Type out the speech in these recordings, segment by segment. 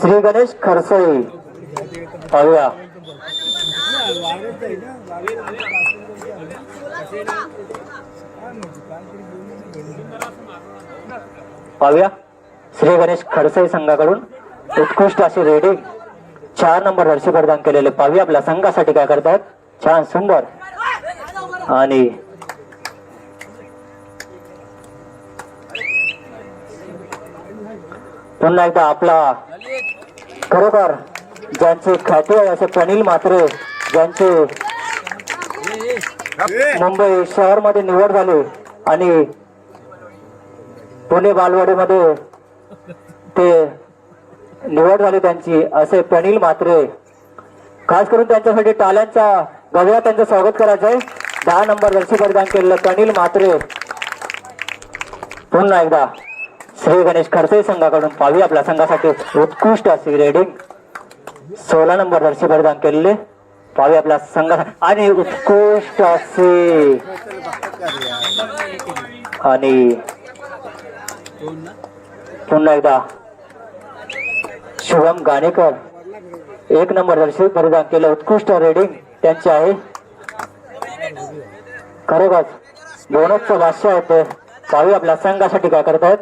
श्री गणेश खरसई. पाहूया. पाहूया. श्री गणेश खडसई संघाकडून उत्कृष्ट अशी रेडिंग चार नंबर हर्षी प्रदान केलेले पाहूया. आपल्या संघासाठी काय करतात छान सुंदर. आणि पुन्हा एकदा आपला खरोखर ज्यांचे ख्याती आहे असे प्रनिल मात्रे ज्यांचे मुंबई शहरमध्ये निवड झाली आणि पुणे बालवाडीमध्ये ते निवड झाली त्यांची असे प्रनिल मात्रे खास करून त्यांच्यासाठी टाळ्यांचा गव्या त्यांचं स्वागत करायचं आहे दहा नंबर दर्शी परिधान केलेलं प्रनिल मात्रे पुन्हा एकदा. श्री गणेश खडसे संघाकडून पावी आपल्या संघासाठी उत्कृष्ट अशी रेडिंग सोळा नंबर दर्शी परिधान केलेले. पावी आपल्या संघा आणि उत्कृष्ट असे आणि पुन्हा एकदा शुभम गाणेकर. एक नंबर दर्शी परिधान केलं. उत्कृष्ट रेडिंग त्यांचे आहे. खरोखर बोनसचं भाष्य आहे ते. आपल्या संघासाठी काय करत आहेत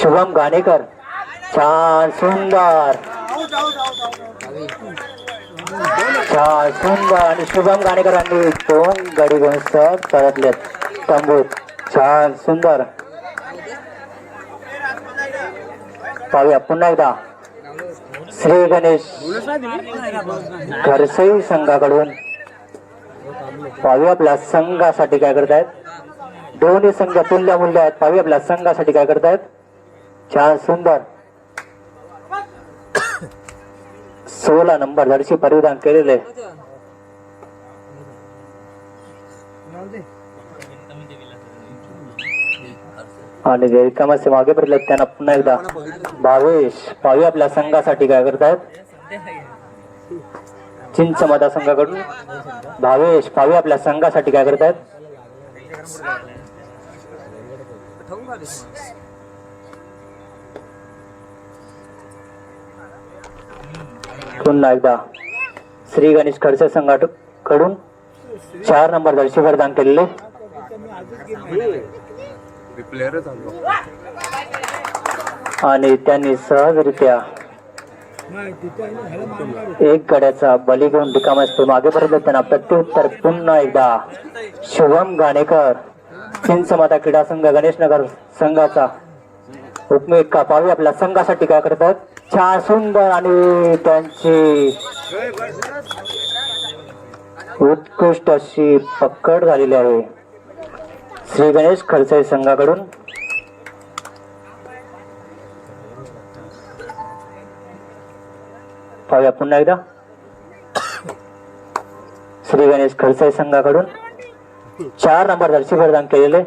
शुभम गाणेकर छान सुंदर. छान सुंदर आणि शुभम गाणेकरांनी दोन गडी घेऊन सहज परतलेत तंबूत छान सुंदर. पाहूया पुन्हा एकदा. श्री गणेश घरसई संघाकडून. पाहूया आपल्या संघासाठी काय करतायत. दोन्ही संघ तुल्य मूल्य आहेत. पाहूया आपल्या संघासाठी काय करतायत. छान सुंदर. सोळा नंबर धडशी परिधान केलेले. आणि जे रिकामाचे मागे पडले त्यांना पुन्हा एकदा भावेश. पावी आपल्या संघासाठी काय करतायत. चिंच मतदारसंघाकडून. भावेश पावी आपल्या संघासाठी काय करतायत. पुन्हा एकदा श्री गणेश खडसे संघाटकडून चार नंबर दर्शी प्रदान केलेले. आणि त्यांनी सहजरित्या एक गड्याचा बली घेऊन रिकामा असतो. मागे परत त्यांना प्रत्युत्तर पुन्हा एकदा शुभम गाणेकर. चिंचमाता क्रीडा संघ गणेशनगर संघाचा हुकमी का पाहू आपल्या संघासाठी काय करतात? छान सुंदर आणि त्यांची उत्कृष्ट अशी पकड झालेली आहे. श्री गणेश खडसे संघाकडून. पाहूया पुन्हा एकदा. श्री गणेश खडसे संघाकडून. चार नंबर दर्शी प्रदान केलेले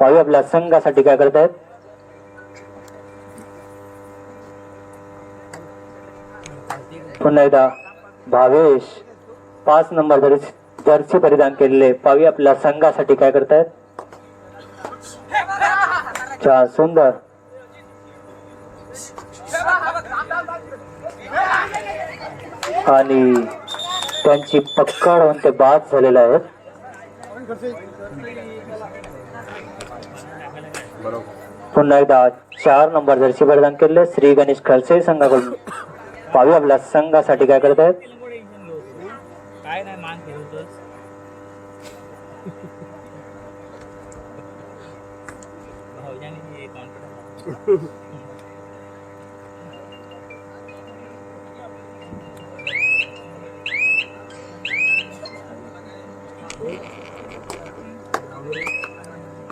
वायू आपल्या संघासाठी काय करत आहेत पुन्हा एकदा भावेश पाच नंबर जर्सी परिधान केलेले पावी आपल्या संघासाठी काय करतायत. चार सुंदर. आणि त्यांची पक्कड होऊन ते बाद झालेले आहेत पुन्हा एकदा चार नंबर जर्सी प्रदान केले श्री गणेश खलसे संघाकडून. पाहूया आपल्या संघासाठी काय करत आहेत. काय नाही मान फिरवतोस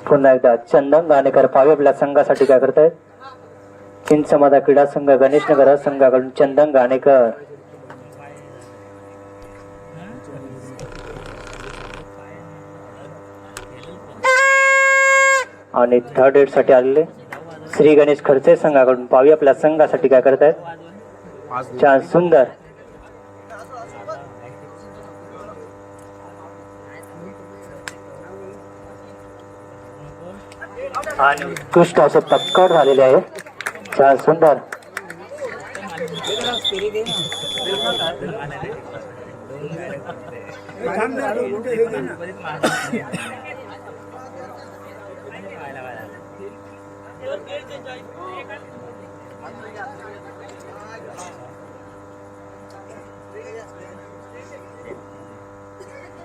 पुन्हा एकदा चंदन गाणेकर आपल्या संघासाठी काय करत आहेत चिंचमादा क्रीडा संघ गणेशनगर संघाकडून चंदन गाणेकर. आणि थर्ड एडसाठी आलेले श्री गणेश खडसे संघाकडून पाहूया आपल्या संघासाठी काय करत आहेत पाच छान सुंदर. आणि उत्कृष्ट असं पक्कड झालेले आहे. छान सुंदर.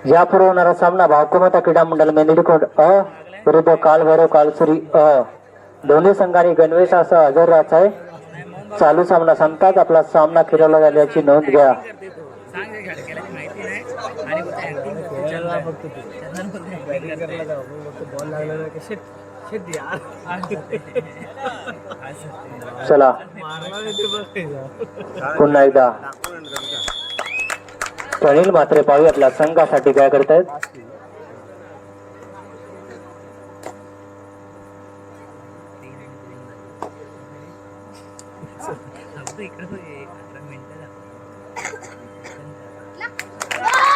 यापूर्वी होणारा सामना भावकुमता क्रीडा मंडळ मेंदीकोट अ विरुद्ध कालभैरव कालसुरी अ दोन्ही संघाने गणवेश असा हजर राहायचं आहे. चालू सामना संपताच आपला सामना खेळवला झाल्याची नोंद घ्या. चला. पुन्हा एकदा. प्रनिल मात्रे पाहू आपल्या संघासाठी काय करतायत फक्त इकडं एक अठरा मिनिटं झाली.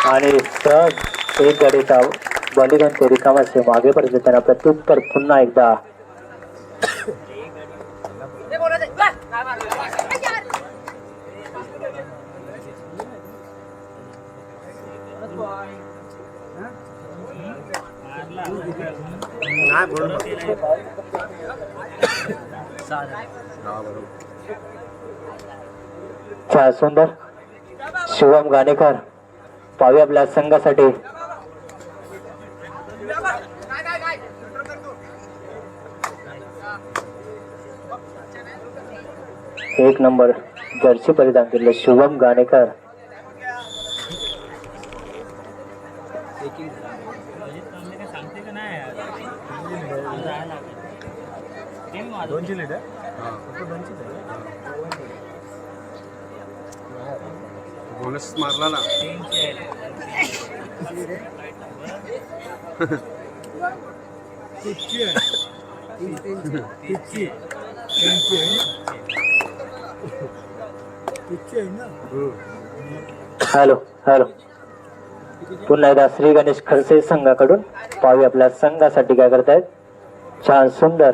आणि सहज एक गाडीचा बलिदान रिकामाचे मागे पडत त्यांना प्रत्युत्तर पुन्हा एकदा. नाही बरोबर सुंदर शिवम गाणेकर पावी आपल्या संघासाठी. एक नंबर जर्सी परिधान केलं शुभम गाणेकर. दोनशे लिटर? बोनस मारला ना ना? Hello hello. पुन्हा एकदा श्री गणेश खडसे संघाकडून पाहूया आपल्या संघासाठी काय करतायत. छान सुंदर.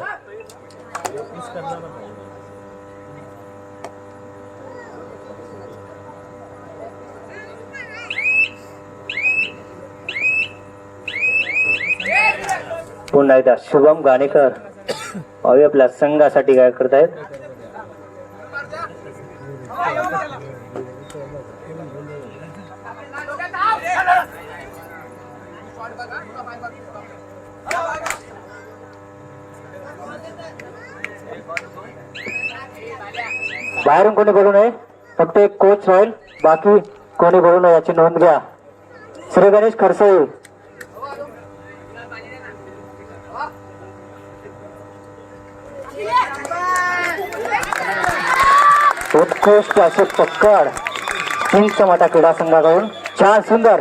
पुन्हा एकदा शुभम गाणेकर भावी आपल्या संघासाठी काय करतायत? बाहेरून कोणी बोलू नये फक्त एक कोच राहील बाकी कोणी बोलू नये याची नोंद घ्या. श्री गणेश खडसे. उत्कृष्ट असे पक्कड चिंच माता क्रीडा संघाकडून छान सुंदर.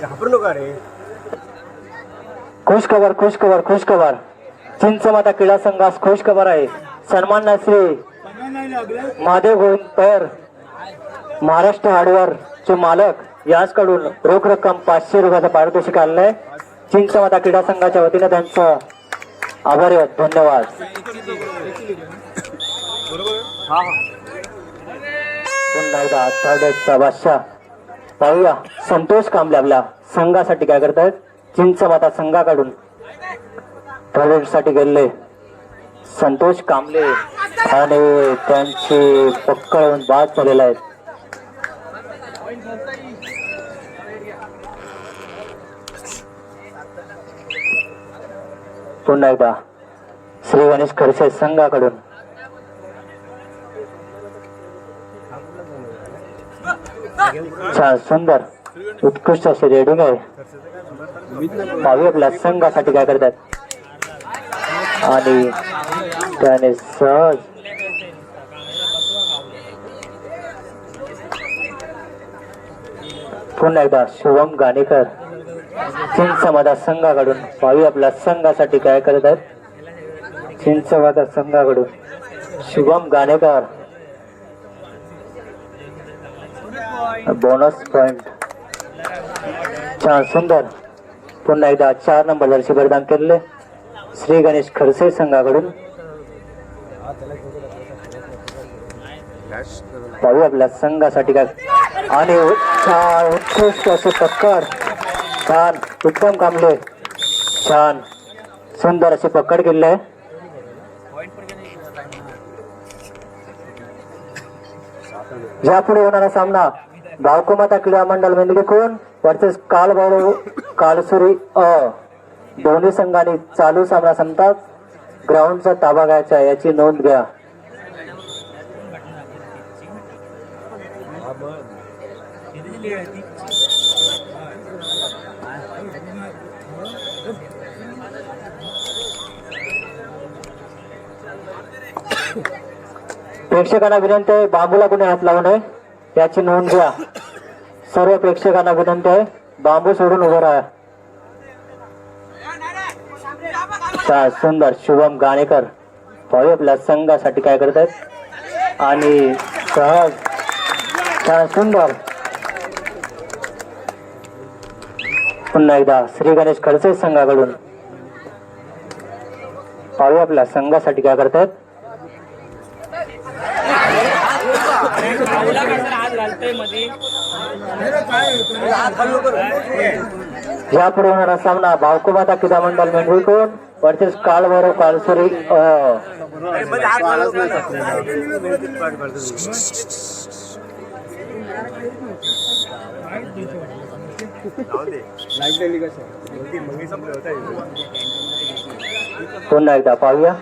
घाबरू नका रे. खुश खबर खुश खबर खुश खबर. चिंच माता क्रीडा संघास खुश खबर आहे. सन्मान श्री. महादेव गोविंद पैर. महाराष्ट्र हार्डवेअर चे मालक. याचकडून रोख रक्कम पाचशे रुपयाचा पारितोषिक आलेलं आहे. चिंच माता क्रीडा संघाच्या वतीने त्यांचं आभारी आहोत. धन्यवाद. पुन्हा एकदा थर्ड बादशाह. पाहूया. संतोष कांबळे आपल्या संघासाठी काय करतायत? चिंच माता संघाकडून थर्डसाठी गेलेले संतोष कांबळे आणि त्यांची पक्कळ बाद झालेला आहे. पुन्हा एकदा श्री गणेश खडसे संघाकडून. छान सुंदर उत्कृष्ट असे रेडिंग आहे. भावी आपल्या संघासाठी काय करतात? आणि त्याने सहज पुन्हा एकदा शुभम गाणेकर. चिंचवादा संघाकडून भावी आपल्या संघासाठी काय करत आहेत चिंचवादा संघाकडून शुभम गाणेकर बोनस पॉइंट छान सुंदर पुन्हा एकदा चार नंबर जर्सी परिधान केलेले श्री गणेश खडसे संघाकडून फ्लॅश आपल्या संघासाठी काय आणि उत्कृष्ट असे पक्कड छान उत्तम कामले. छान. सुंदर असे पकड केले आहे. यापुढे होणारा सामना गावकुमाता क्रीडा मंडळ कोण? वर्सेस कालबाळू कालसुरी अ. दोन्ही संघांनी चालू सामना संपतात. ग्राउंडचा ताबा घ्यायचा याची नोंद घ्या. प्रेक्षकांना विनंती आहे बांबूला कोणी हात लावू नये याची नोंद घ्या. सर्व प्रेक्षकांना विनंती आहे बांबू सोडून उभं राहा. सुंदर शुभम गाणेकर पाहू आपल्या संघासाठी काय करत आहेत. आणि सहज छान सुंदर. पुन्हा एकदा श्री गणेश खडसे संघाकडून. पाहू आपल्या संघासाठी काय करतायत कसं हात मध्ये यापुढे होणारा सामना भावकुमाता क्रीडा मंडळ मेंढवीकोण वर्सेस काळभैरव कालसुरी पुन्हा एकदा पाहूया.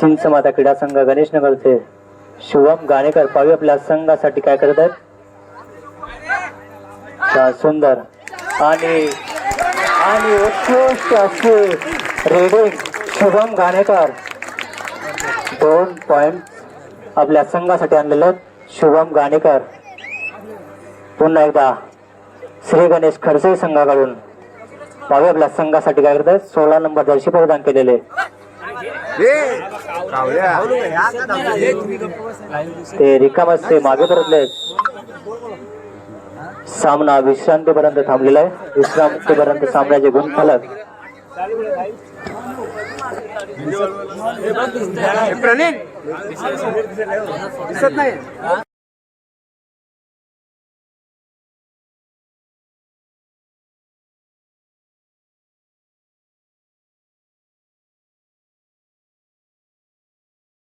चिंच माता क्रीडा संघ गणेशनगरचे शुभम गाणेकर पावी आपल्या संघासाठी काय करत आहेत. सुंदर. आणि आणि उत्कृष्ट असे रेडिंग शुभम गाणेकर. दोन पॉइंट आपल्या संघासाठी आणलेले आहेत. शुभम गाणेकर. पुन्हा एकदा श्री गणेश खडसे संघाकडून. पावी आपल्या संघासाठी काय करतात सोळा नंबर दर्शी प्रदान केलेले. ते रिकामच ते मागे परतले सामना विश्रांतीपर्यंत थांबलेला आहे. विश्रांतीपर्यंत सामन्याचे गुण फलक दिसत नाही.